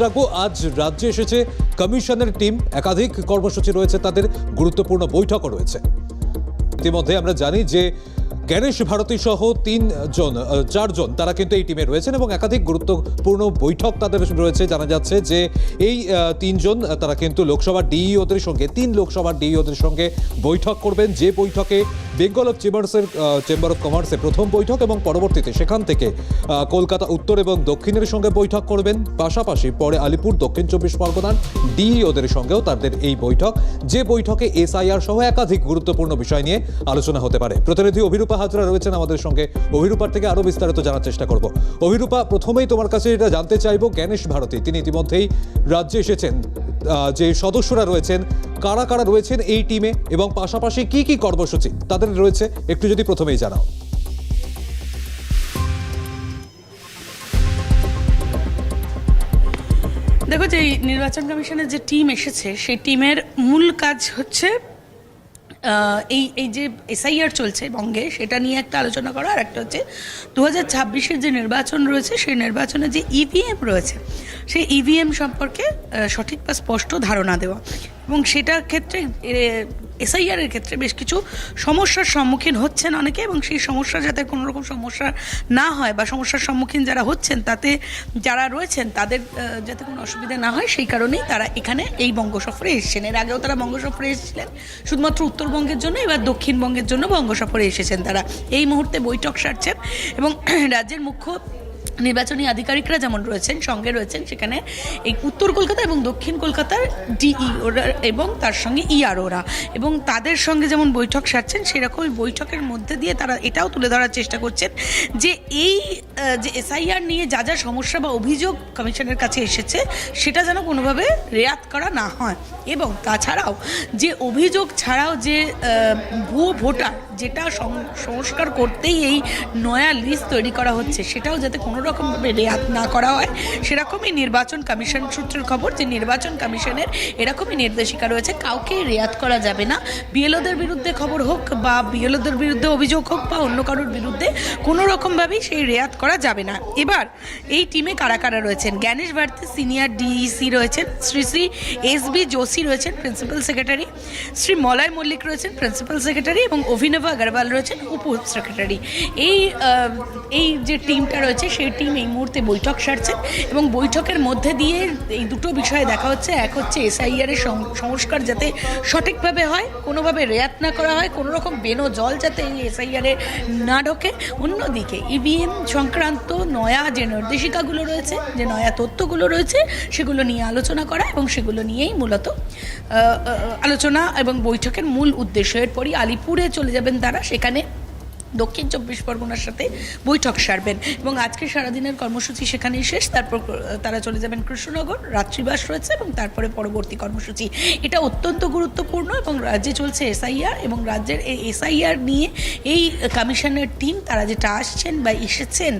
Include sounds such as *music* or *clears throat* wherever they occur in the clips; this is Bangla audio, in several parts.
রাখব আজ রাজ্যে এসেছে। কমিশনের টিম, একাধিক কর্মসূচি রয়েছে, তাদের গুরুত্বপূর্ণ বৈঠকও রয়েছে। ইতিমধ্যে আমরা জানি যে জ্ঞানেশ ভারতী সহ তিনজন চারজন তারা কিন্তু এই টিমে রয়েছেন এবং একাধিক গুরুত্বপূর্ণ বৈঠক তাদের রয়েছে। জানা যাচ্ছে যে এই তিনজন তারা কিন্তু লোকসভার ডিইওদের সঙ্গে, তিন লোকসভার ডিইওদের সঙ্গে বৈঠক করবেন। যে বৈঠকে বেঙ্গল অফ চেম্বার্সের চেম্বার অফ কমার্সের প্রথম বৈঠক এবং পরবর্তীতে সেখান থেকে কলকাতা উত্তর এবং দক্ষিণের সঙ্গে বৈঠক করবেন। পাশাপাশি পরে আলিপুর, দক্ষিণ চব্বিশ পরগনার ডিইওদের সঙ্গেও তাদের এই বৈঠক। যে বৈঠকে এসআইআর সহ একাধিক গুরুত্বপূর্ণ বিষয় নিয়ে আলোচনা হতে পারে। প্রতিনিধি অভিরূপা হাজরা রয়েছেন আমাদের সঙ্গে। অভিরূপার থেকে আরও বিস্তারিত জানার চেষ্টা করব। অভিরূপা, প্রথমেই তোমার কাছে এটা জানতে চাইব, জ্ঞানেশ ভারতী, তিনি ইতিমধ্যেই রাজ্যে এসেছেন। যে সদস্যরা রয়েছেন, কারা কারা রয়েছেন এই টিমে এবং পাশাপাশি কি কি কর্মসূচি তাদের রয়েছে, একটু যদি প্রথমেই জানাও। দেখো যে নির্বাচন কমিশনের যে টিম এসেছে, সেই টিমের মূল কাজ হচ্ছে এই এই যে এসআইআর চলছে বঙ্গে, সেটা নিয়ে একটা আলোচনা করা, আর একটা হচ্ছে দু হাজার ছাব্বিশের যে নির্বাচন রয়েছে, সেই নির্বাচনে যে ইভিএম রয়েছে, সেই ইভিএম সম্পর্কে সঠিক বা স্পষ্ট ধারণা দেওয়া। এবং সেটার ক্ষেত্রে এসআইআর এর ক্ষেত্রে বেশ কিছু সমস্যার সম্মুখীন হচ্ছেন অনেকে এবং সেই সমস্যা যাতে কোনো রকম সমস্যা না হয় বা সমস্যার সম্মুখীন যারা হচ্ছেন, তাতে যারা রয়েছেন, তাদের যাতে কোনো অসুবিধা না হয়, সেই কারণেই তারা এখানে এই বঙ্গ সফরে এসেছেন। এর আগেও তারা বঙ্গ সফরে এসেছিলেন, শুধুমাত্র উত্তরবঙ্গের জন্য, এবার দক্ষিণবঙ্গের জন্য বঙ্গ সফরে এসেছেন তারা। এই মুহূর্তে বৈঠক সারছেন এবং *clears throat* রাজ্যের মুখ্য নির্বাচনী আধিকারিকরা যেমন রয়েছেন, সঙ্গে রয়েছেন সেখানে এই উত্তর কলকাতা এবং দক্ষিণ কলকাতার ডিই ওরা এবং তার সঙ্গে ইআরওরা এবং তাদের সঙ্গে যেমন বৈঠক সারছেন, সেরকম বৈঠকের মধ্যে দিয়ে তারা এটাও তুলে ধরার চেষ্টা করছেন যে এই যে এসআইআর নিয়ে যা যা সমস্যা বা অভিযোগ কমিশনের কাছে এসেছে, সেটা যেন কোনোভাবে রেয়াত করা না হয়। এবং তাছাড়াও যে অভিযোগ ছাড়াও যে ভুয়ো ভোটার যেটা সংস্কার করতেই এই নয়া লিস্ট তৈরি করা হচ্ছে, সেটাও যাতে কোনো রকমভাবে রেয়াত না করা হয়। সেরকমই নির্বাচন কমিশন সূত্রের খবর যে নির্বাচন কমিশনের এরকমই নির্দেশিকা রয়েছে, কাউকে রেয়াত করা যাবে না। বিএলওদের বিরুদ্ধে খবর হোক বা বিএলওদের বিরুদ্ধে অভিযোগ হোক বা অন্য কারোর বিরুদ্ধে কোনো রকমভাবেই সেই রেয়াত করা যাবে না। এবার এই টিমে কারা কারা রয়েছেন? জ্ঞানেশ ভারতী, সিনিয়র ডিইসি রয়েছেন, শ্রী শ্রী এস বি যোশী রয়েছেন, প্রিন্সিপাল সেক্রেটারি, শ্রী মলয় মল্লিক রয়েছেন, প্রিন্সিপাল সেক্রেটারি এবং অভিনব আগরওয়াল রয়েছেন উপ সেক্রেটারি এই এই যে টিমটা রয়েছে, সেই টিম এই মুহূর্তে বৈঠক সারছেন এবং বৈঠকের মধ্যে দিয়ে এই দুটো বিষয়ে দেখা হচ্ছে। এক হচ্ছে এসআইআর এর সংস্কার যাতে সঠিকভাবে হয়, কোনোভাবে রেয়াত না করা হয় কোনো রকম বেনো জল যাতে এই এসআইআর এ না ঢোকে। অন্যদিকে ইভিএম সংক্রান্ত নয়া যে নির্দেশিকাগুলো রয়েছে, যে নয়া তথ্যগুলো রয়েছে, সেগুলো নিয়ে আলোচনা করা এবং সেগুলো নিয়েই মূলত আলোচনা এবং বৈঠকের মূল উদ্দেশ্য। এরপরই আলিপুরে চলে যাবেন তারা সেখানে দক্ষিণ চব্বিশ পরগনার সাথে বৈঠক সারবেন। এবং আজকে সারাদিনের কর্মসূচি সেখানেই শেষ। তারপর তারা চলে যাবেন কৃষ্ণনগর, রাত্রিবাস রয়েছে এবং তারপরে পরবর্তী কর্মসূচি। এটা অত্যন্ত গুরুত্বপূর্ণ এবং রাজ্যে চলছে এসআইআর এবং রাজ্যের এই এসআইআর নিয়ে এই কমিশনের টিম, তারা যেটা আসছেন বা এসেছেন,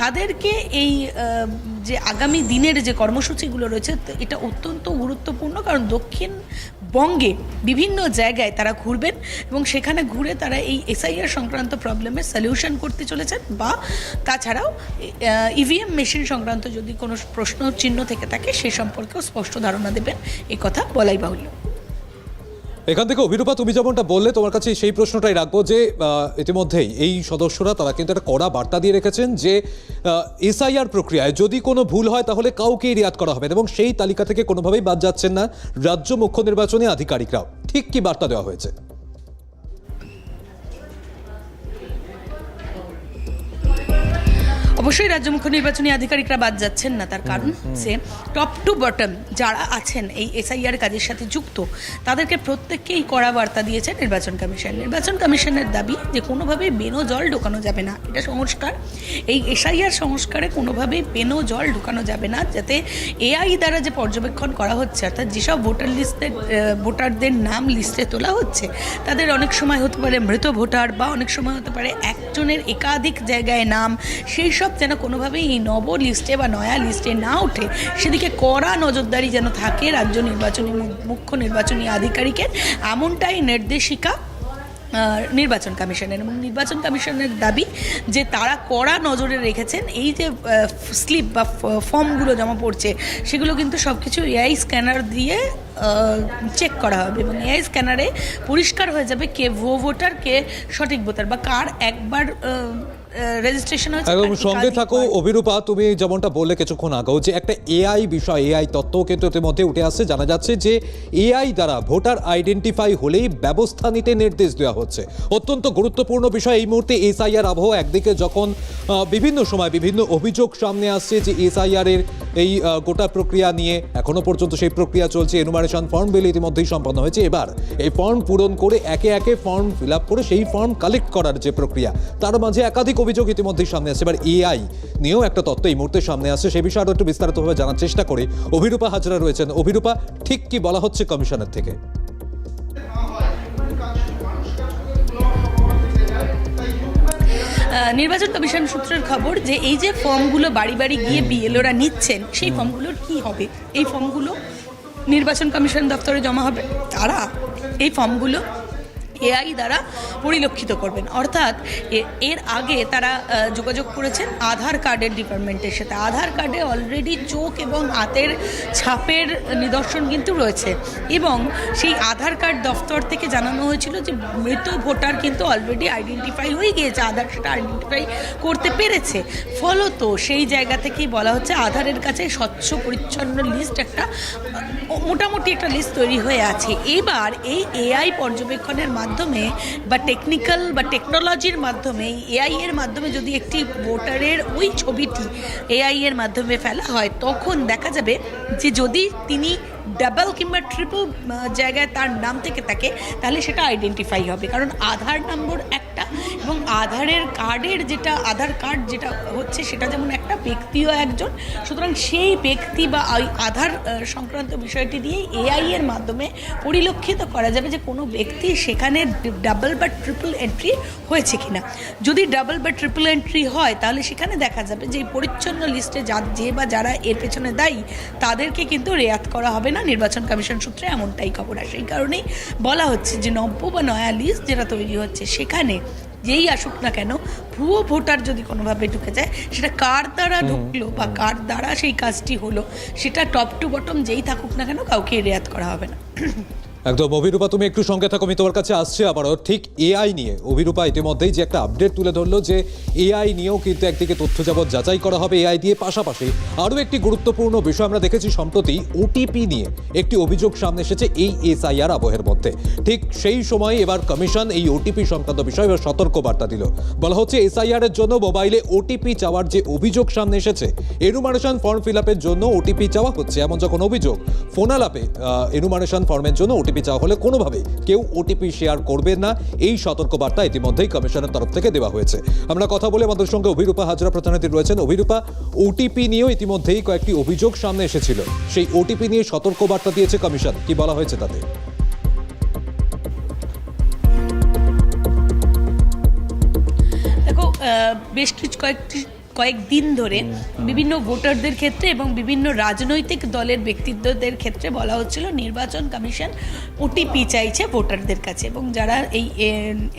তাদেরকে এই যে আগামী দিনের যে কর্মসূচিগুলো রয়েছে এটা অত্যন্ত গুরুত্বপূর্ণ। কারণ দক্ষিণবঙ্গে বিভিন্ন জায়গায় তারা ঘুরবেন এবং সেখানে ঘুরে তারা এই এসআইআর সংক্রান্ত প্রবলেমের সলিউশন করতে চলেছেন বা তাছাড়াও ইভিএম মেশিন সংক্রান্ত যদি কোনো প্রশ্ন, চিহ্ন থেকে থাকে, সে সম্পর্কেও স্পষ্ট ধারণা দেবেন। এ কথা বলাই বাহুল্য। এখান থেকে অভিরূপা, তুমি যেমনটা বললে, তোমার কাছে সেই প্রশ্নটাই রাখব যে ইতিমধ্যেই এই সদস্যরা, তারা কিন্তু একটা কড়া বার্তা দিয়ে রেখেছেন যে এসআইআর প্রক্রিয়ায় যদি কোনো ভুল হয়, তাহলে কাউকেই রিয়াদ করা হবে এবং সেই তালিকা থেকে কোনোভাবেই বাদ যাচ্ছেন না রাজ্য মুখ্য নির্বাচনী আধিকারিকরাও। ঠিক কি বার্তা দেওয়া হয়েছে? অবশ্যই রাজ্য মুখ্য নির্বাচনী আধিকারিকরা বাদ যাচ্ছেন না তার কারণ হচ্ছে টপ টু বটম যারা আছেন এই এসআইআর কাজের সাথে যুক্ত তাদেরকে প্রত্যেককেই কড়া বার্তা দিয়েছে নির্বাচন কমিশন। নির্বাচন কমিশনের দাবি যে কোনোভাবেই বেনো জল ঢোকানো যাবে না এটা সংস্কার। এই এসআইআর সংস্কারে কোনোভাবেই বেনো জল ঢোকানো যাবে না যাতে এআই দ্বারা যে পর্যবেক্ষণ করা হচ্ছে অর্থাৎ যেসব ভোটার লিস্টের ভোটারদের নাম লিস্টে তোলা হচ্ছে তাদের অনেক সময় হতে পারে মৃত ভোটার বা অনেক সময় হতে পারে একজনের একাধিক জায়গায় নাম সেই সব যেন কোনোভাবেই এই নব লিস্টে বা নয়া লিস্টে না ওঠে সেদিকে কড়া নজরদারি যেন থাকে রাজ্য নির্বাচনী মুখ্য নির্বাচনী আধিকারিকের, এমনটাই নির্দেশিকা নির্বাচন কমিশনের। এবং নির্বাচন কমিশনের দাবি যে তারা কড়া নজরে রেখেছেন, এই যে স্লিপ বা ফর্মগুলো জমা পড়ছে, সেগুলো কিন্তু সব কিছু এআই স্ক্যানার দিয়ে চেক করা হবে। এবং এআই স্ক্যানারে পরিষ্কার হয়ে যাবে কে ভো ভোটার, কে সঠিক ভোটার বা কার একবার রেজিস্ট্রেশন হয়েছে এবং সঙ্গে থাকো অভিরূপা তুমি যেমনটা বললে কিছুক্ষণ আগেও যে একটা এআই বিষয় এআই তত্ত্ব কিন্তু ইতিমধ্যে উঠে আসছে। জানা যাচ্ছে যে এআই দ্বারা ভোটার আইডেন্টিফাই হলেই ব্যবস্থা নিতে নির্দেশ দেওয়া হচ্ছে। অত্যন্ত গুরুত্বপূর্ণ বিষয় এই মুহূর্তে এসআইআর আবহ একদিকে যখন বিভিন্ন সময় বিভিন্ন অভিযোগ সামনে আসছে যে এসআইআর এর এই গোটা প্রক্রিয়া নিয়ে এখনও পর্যন্ত সেই প্রক্রিয়া চলছে। এনুমারেশন ফর্ম বিল ইতিমধ্যেই সম্পন্ন হয়েছে। এবার এই ফর্ম পূরণ করে একে একে ফর্ম ফিল আপ করে সেই ফর্ম কালেক্ট করার যে প্রক্রিয়া তার মাঝে একাধিক অভিযোগ ইতিমধ্যেই সামনে আসছে এবার এআই নিয়েও একটা তত্ত্ব এই মুহূর্তে সামনে আসছে সে বিষয়ে আরও একটু বিস্তারিতভাবে জানার চেষ্টা করি। অভিরূপা হাজরা রয়েছেন। অভিরূপা, ঠিক কি বলা হচ্ছে কমিশনের থেকে? নির্বাচন কমিশন সূত্রের খবর যে এই যে ফর্মগুলো বাড়ি বাড়ি গিয়ে বিএলওরা নিচ্ছেন, সেই ফর্মগুলোর কি হবে? এই ফর্মগুলো নির্বাচন কমিশন দপ্তরে জমা হবে? তারা এই ফর্মগুলো এআই দ্বারা পরিলক্ষিত করবেন। অর্থাৎ এর আগে তারা যোগাযোগ করেছেন আধার কার্ডের ডিপার্টমেন্টের সাথে। আধার কার্ডে অলরেডি চোখ এবং হাতের ছাপের নিদর্শন কিন্তু রয়েছে। এবং সেই আধার কার্ড দফতর থেকে জানানো হয়েছিল যে মৃত ভোটার কিন্তু অলরেডি আইডেন্টিফাই হয়ে গিয়েছে, আধার সেটা আইডেন্টিফাই করতে পেরেছে। ফলত সেই জায়গা থেকেই বলা হচ্ছে আধারের কাছে স্বচ্ছ পরিচ্ছন্ন লিস্ট একটা মোটামুটি একটা লিস্ট তৈরি হয়ে আছে। এবার এই এআই পর্যবেক্ষণের মাধ্যমে বা টেকনিক্যাল বা টেকনোলজির মাধ্যমে এআই এর মাধ্যমে যদি একটি ভোটারের ওই ছবিটি এআই এর মাধ্যমে ফেলা হয়, তখন দেখা যাবে যে যদি তিনি ডাবল কিংবা ট্রিপল জায়গায় তার নাম থেকে থাকে তাহলে সেটা আইডেন্টিফাই হবে। কারণ আধার নম্বর একটা এবং আধারের কার্ডের যেটা, আধার কার্ড যেটা হচ্ছে, সেটা যেমন একটা ব্যক্তিও একজন, সুতরাং সেই ব্যক্তি বা আধার সংক্রান্ত বিষয়টি দিয়ে এআই এর মাধ্যমে পরিলক্ষিত করা যাবে যে কোনো ব্যক্তি সেখানে ডাবল বা ট্রিপল এন্ট্রি হয়েছে কিনা। যদি ডাবল বা ট্রিপল এন্ট্রি হয়, তাহলে সেখানে দেখা যাবে যে পরিচ্ছন্ন লিস্টে যা, যে বা যারা এর পেছনে দায়ী, তাদেরকে কিন্তু রেয়াত করা হবে না। নির্বাচন কমিশন সূত্রে এমনটাই খবর আর সেই কারণেই বলা হচ্ছে যে নব্য বা নয়া লিস্ট যেটা তৈরি হচ্ছে সেখানে যেই আসুক না কেন ভুয়ো ভোটার যদি কোনোভাবে ঢুকে যায় সেটা কার দ্বারা ঢুকলো বা কার দ্বারা সেই কাজটি হলো সেটা টপ টু বটম যেই থাকুক না কেন কাউকে রেয়াত করা হবে না। একদম। অভিরূপা, তুমি একটু সঙ্গে থাকো তোমার কাছে আসছে আবারও। ঠিক এআই নিয়ে, অভিরূপা ইতিমধ্যেই যে একটা আপডেট তুলে ধরলো যে এআই নিয়েও কিন্তু একদিকে তথ্য যাবৎ যাচাই করা হবে এআই দিয়ে পাশাপাশি আরও একটি গুরুত্বপূর্ণ বিষয় আমরা দেখেছি সম্প্রতি ওটিপি নিয়ে। একটি অভিযোগ সামনে এসেছে এই এসআইআর আবহের মধ্যে। ঠিক সেই সময় এবার কমিশন এই ওটিপি সংক্রান্ত বিষয়ে এবার সতর্ক বার্তা দিল। বলা হচ্ছে এসআইআর এর জন্য মোবাইলে ওটিপি চাওয়ার যে অভিযোগ সামনে এসেছে, এনুমারেশন ফর্ম ফিল জন্য ওটিপি চাওয়া হচ্ছে। এমন যখন অভিযোগ ফোন আলাপে এনুমারেশন ফর্মের জন্য ওটিপি চাওয়া হলে কোনোভাবে কেউ ওটিপি শেয়ার করবেন না। এই সতর্কবার্তা ইতিমধ্যেই কমিশনের তরফ থেকে দেওয়া হয়েছে। আমরা কথা বলে আমাদের সঙ্গে অভিরূপা হাজরা প্রতিনিধি রয়েছেন। অভিরূপা ওটিপি নিয়েও ইতিমধ্যেই কয়েকটি অভিযোগ সামনে এসেছিল। সেই ওটিপি নিয়ে সতর্কবার্তা দিয়েছে কমিশন। কি বলা হয়েছে তাতে? বেশ কিছু কয়েকটি কয়েকদিন ধরে বিভিন্ন ভোটারদের ক্ষেত্রে এবং বিভিন্ন রাজনৈতিক দলের ব্যক্তিত্বদের ক্ষেত্রে বলা হচ্ছিল নির্বাচন কমিশন ওটিপি চাইছে ভোটারদের কাছে এবং যারা এই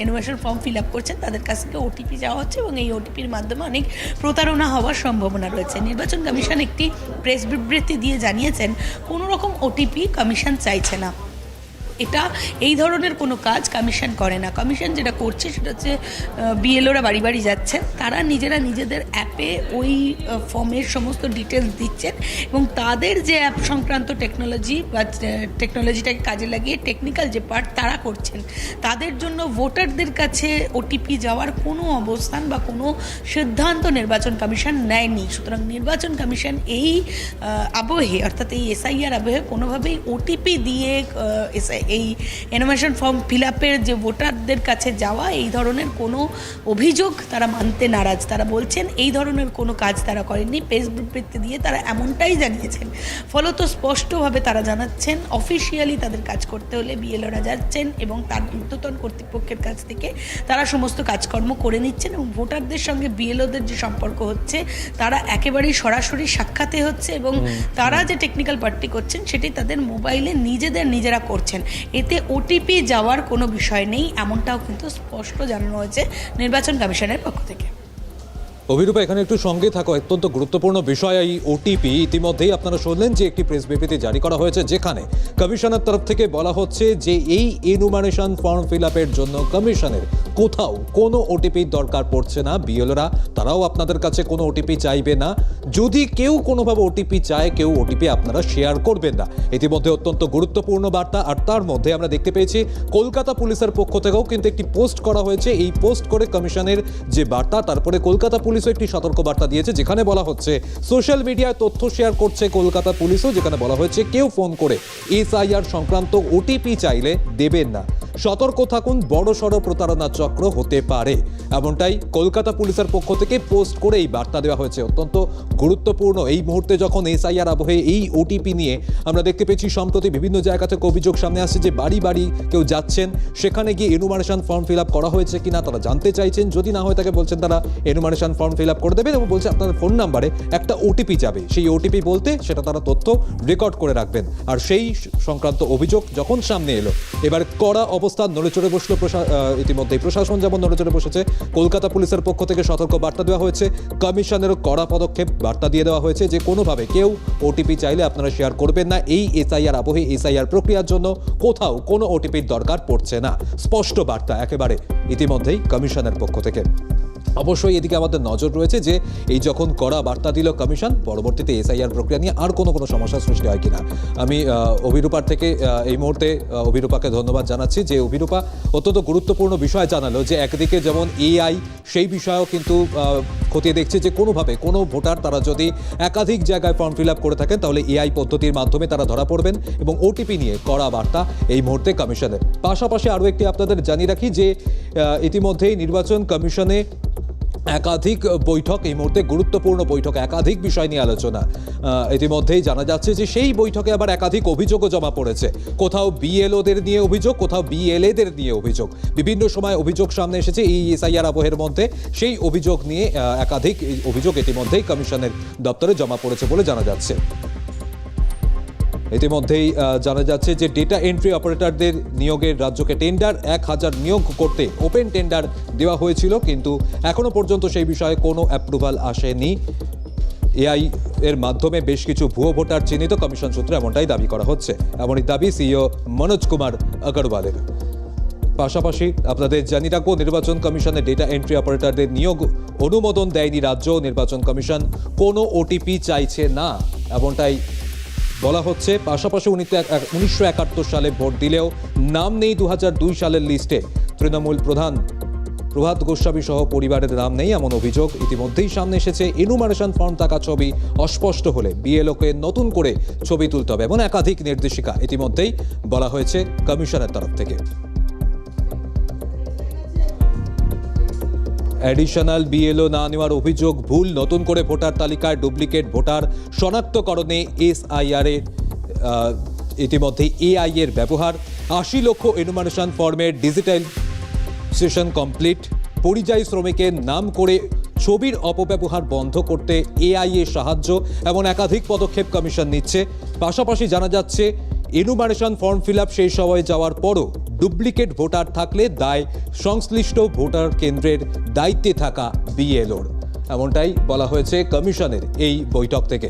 এনোভেশন ফর্ম ফিল আপ করছেন তাদের কাছ থেকে ওটিপি চাওয়া হচ্ছে এবং এই ওটিপির মাধ্যমে অনেক প্রতারণা হওয়ার সম্ভাবনা রয়েছে। নির্বাচন কমিশন একটি প্রেস বিবৃতি দিয়ে জানিয়েছেন কোনো রকম ওটিপি কমিশন চাইছে না। এটা এই ধরনের কোনো কাজ কমিশন করে না। কমিশন যেটা করছে সেটা হচ্ছে বিএলওরা বাড়ি বাড়ি যাচ্ছেন। তারা নিজেরা নিজেদের অ্যাপে ওই ফর্মের সমস্ত ডিটেলস দিচ্ছেন এবং তাদের যে অ্যাপ সংক্রান্ত টেকনোলজি বা টেকনোলজিটাকে কাজে লাগিয়ে টেকনিক্যাল যে পার্ট তারা করছেন, তাদের জন্য ভোটারদের কাছে ওটিপি যাওয়ার কোনো অবস্থান বা কোনো সিদ্ধান্ত নির্বাচন কমিশন নেয়নি। সুতরাং নির্বাচন কমিশন এই আবহে, অর্থাৎ এই এসআইআর আবহে কোনোভাবেই ওটিপি দিয়ে SI এই এনোভেশন ফর্ম ফিল আপের যে ভোটারদের কাছে যাওয়া এই ধরনের কোনো অভিযোগ তারা মানতে নারাজ। তারা বলছেন এই ধরনের কোনো কাজ তারা করেননি। বিবৃতি দিয়ে তারা এমনটাই জানিয়েছেন। ফলত স্পষ্টভাবে তারা জানাচ্ছেন অফিসিয়ালি তাদের কাজ করতে হলে বিএলওরা যাচ্ছেন এবং তার ঊর্ধ্বতন কর্তৃপক্ষের কাছ থেকে তারা সমস্ত কাজকর্ম করে নিচ্ছেন এবং ভোটারদের সঙ্গে বিএলওদের যে সম্পর্ক হচ্ছে তারা একেবারেই সরাসরি সাক্ষাতে হচ্ছে এবং তারা যে টেকনিক্যাল পার্টি করছেন সেটি তাদের মোবাইলে নিজেদের নিজেরা করছেন। এতে ওটিপি যাওয়ার কোনো বিষয় নেই, এমনটাও কিন্তু স্পষ্ট জানানো হয়েছে নির্বাচন কমিশনের পক্ষ থেকে। অভিরূপা, এখানে একটু সঙ্গে থাকা। অত্যন্ত গুরুত্বপূর্ণ বিষয় এই ওটিপি ইতিমধ্যেই আপনারা শুনলেন যে একটি প্রেস বিবৃতি জারি করা হয়েছে, যেখানে কমিশনের তরফ থেকে বলা হচ্ছে যে এই এনুমারেশন ফর্ম ফিল জন্য কমিশনের কোথাও কোনো ওটিপির দরকার পড়ছে না। বিএলরা তারাও আপনাদের কাছে কোনো ওটিপি চাইবে না। যদি কেউ কোনোভাবে ওটিপি চায়, কেউ ওটিপি আপনারা শেয়ার করবেন না। ইতিমধ্যে অত্যন্ত গুরুত্বপূর্ণ বার্তা। আর তার মধ্যে আমরা দেখতে পেয়েছি, কলকাতা পুলিশের পক্ষ থেকেও কিন্তু একটি পোস্ট করা হয়েছে। এই পোস্ট করে কমিশনের যে বার্তা, তারপরে কলকাতা পুলিশও একটি সতর্কবার্তা দিয়েছে, যেখানে বলা হচ্ছে, সোশ্যাল মিডিয়ায় তথ্য শেয়ার করছে কলকাতা পুলিশও, যেখানে বলা হয়েছে কেউ ফোন করে এসআইআর সংক্রান্ত ওটিপি চাইলে দেবেন না। সতর্ক থাকুন, বড় সড় প্রতারণা চক্র হতে পারে। এমনটাই কলকাতা পুলিশের পক্ষ থেকে পোস্ট করে এই বার্তা দেওয়া হয়েছে। অত্যন্ত গুরুত্বপূর্ণ এই মুহূর্তে যখন এসআইআর আবহে এই ওটিপি নিয়ে আমরা দেখতে পেয়েছি, সম্প্রতি বিভিন্ন জায়গা থেকে অভিযোগ সামনে আসছে যে বাড়ি বাড়ি কেউ যাচ্ছেন। সেখানে গিয়ে এনুমারেশন ফর্ম ফিল করা হয়েছে কিনা তারা জানতে চাইছেন। যদি না হয় তাকে বলছেন তারা এনুমারেশন ফর্ম ফিল করে দেবেন এবং বলছে আপনার ফোন নাম্বারে একটা ওটিপি যাবে। সেই ওটিপি বলতে সেটা তারা তথ্য রেকর্ড করে রাখবেন। আর সেই সংক্রান্ত অভিযোগ যখন সামনে এলো, এবার কড়া অবস্থান, নড়েচড়ে বসল ইতিমধ্যেই। প্রশাসন যেমন নড়েচড়ে বসেছে, কলকাতা পুলিশের পক্ষ থেকে সতর্ক বার্তা দেওয়া হয়েছে। কমিশনেরও কড়া পদক্ষেপ বার্তা দিয়ে দেওয়া হয়েছে যে, কোনোভাবে কেউ ওটিপি চাইলে আপনারা শেয়ার করবেন না। এই এসআইআর আবহে এসআইআর প্রক্রিয়ার জন্য কোথাও কোনো ওটিপির দরকার পড়ছে না। স্পষ্ট বার্তা একেবারে ইতিমধ্যেই কমিশনের পক্ষ থেকে। অবশ্যই এদিকে আমাদের নজর রয়েছে যে এই যখন কড়া বার্তা দিল কমিশন, পরবর্তীতে এসআইআর প্রক্রিয়া নিয়ে আর কোনো কোনো সমস্যার সৃষ্টি হয় কিনা। আমি অভিরূপার থেকে এই মুহূর্তে অভিরূপাকে ধন্যবাদ জানাচ্ছি যে অভিরূপা অত্যন্ত গুরুত্বপূর্ণ বিষয় জানালো যে একদিকে যেমন এআই সেই বিষয়েও কিন্তু খতিয়ে দেখছে যে কোনোভাবে কোনো ভোটার তারা যদি একাধিক জায়গায় ফর্ম ফিল আপ করে থাকেন, তাহলে এআই পদ্ধতির মাধ্যমে তারা ধরা পড়বেন এবং ওটিপি নিয়ে কড়া বার্তা এই মুহূর্তে কমিশনের। পাশাপাশি আরও একটি আপনাদের জানিয়ে রাখি যে ইতিমধ্যেই নির্বাচন কমিশনে একাধিক বৈঠক, এই মুহূর্তে গুরুত্বপূর্ণ বৈঠক, একাধিক বিষয় নিয়ে আলোচনা। ইতিমধ্যেই জানা যাচ্ছে যে সেই বৈঠকে আবার একাধিক অভিযোগও জমা পড়েছে। কোথাও বিএলওদের নিয়ে অভিযোগ, কোথাও বিএলএদের নিয়ে অভিযোগ। বিভিন্ন সময় অভিযোগ সামনে এসেছে এই এসআইআর আবহের মধ্যে। সেই অভিযোগ নিয়ে একাধিক অভিযোগ ইতিমধ্যেই কমিশনের দপ্তরে জমা পড়েছে বলে জানা যাচ্ছে। ইতিমধ্যেই জানা যাচ্ছে যে ডেটা এন্ট্রি অপারেটরদের নিয়োগের রাজ্যকে টেন্ডার এক হাজার নিয়োগ করতে ওপেন টেন্ডার দেওয়া হয়েছিল, কিন্তু এখনও পর্যন্ত সেই বিষয়ে কোনো অ্যাপ্রুভাল আসেনি। এআই এর মাধ্যমে বেশ কিছু ভুয়ো ভোটার চিহ্নিত কমিশন সূত্রে এমনটাই দাবি করা হচ্ছে। এমনই দাবি সিইও মনোজ কুমার আগরওয়ালের। পাশাপাশি আপনাদের জানিয়ে রাখব, নির্বাচন কমিশনের ডেটা এন্ট্রি অপারেটরদের নিয়োগ অনুমোদন দেয়নি রাজ্য নির্বাচন কমিশন। কোনো ওটিপি চাইছে না, এমনটাই বলা হচ্ছে, পাশাপাশি উনিশশো একাত্তর সালে ভোট দিলেও নাম নেই দুই হাজার দুই সালের লিস্টে তৃণমূল প্রধান। প্রভাত গোস্বামী সহ পরিবারের নাম নেই এমন অভিযোগ ইতিমধ্যেই সামনে এসেছে। এনুমারেশন ফর্ম থাকা ছবি অস্পষ্ট হলে বিএলওকে নতুন করে ছবি তুলতে হবে এমন একাধিক নির্দেশিকা ইতিমধ্যেই বলা হয়েছে কমিশনের তরফ থেকে। অ্যাডিশনাল বিএলও না নেওয়ার অভিযোগ ভুল নতুন করে ভোটার তালিকায় ডুপ্লিকেট ভোটার শনাক্তকরণে এসআইআর এর আহ, ইতিমধ্যে এআই এর ব্যবহার। আশি লক্ষ এনুমারেশন ফর্মের ডিজিটাল সেশন কমপ্লিট পরিযায়ী শ্রমিকের নাম করে ছবির অপব্যবহার বন্ধ করতে এআই এর সাহায্য এমন একাধিক পদক্ষেপ কমিশন নিচ্ছে। পাশাপাশি জানা যাচ্ছে এনুমারেশন ফর্ম ফিল আপ সেই সময় যাওয়ার পরও ডুপ্লিকেট ভোটার থাকলে দায় সংশ্লিষ্ট ভোটার কেন্দ্রের দায়িত্বে থাকা বিএলওর। এমনটাই বলা হয়েছে কমিশনের এই বৈঠক থেকে।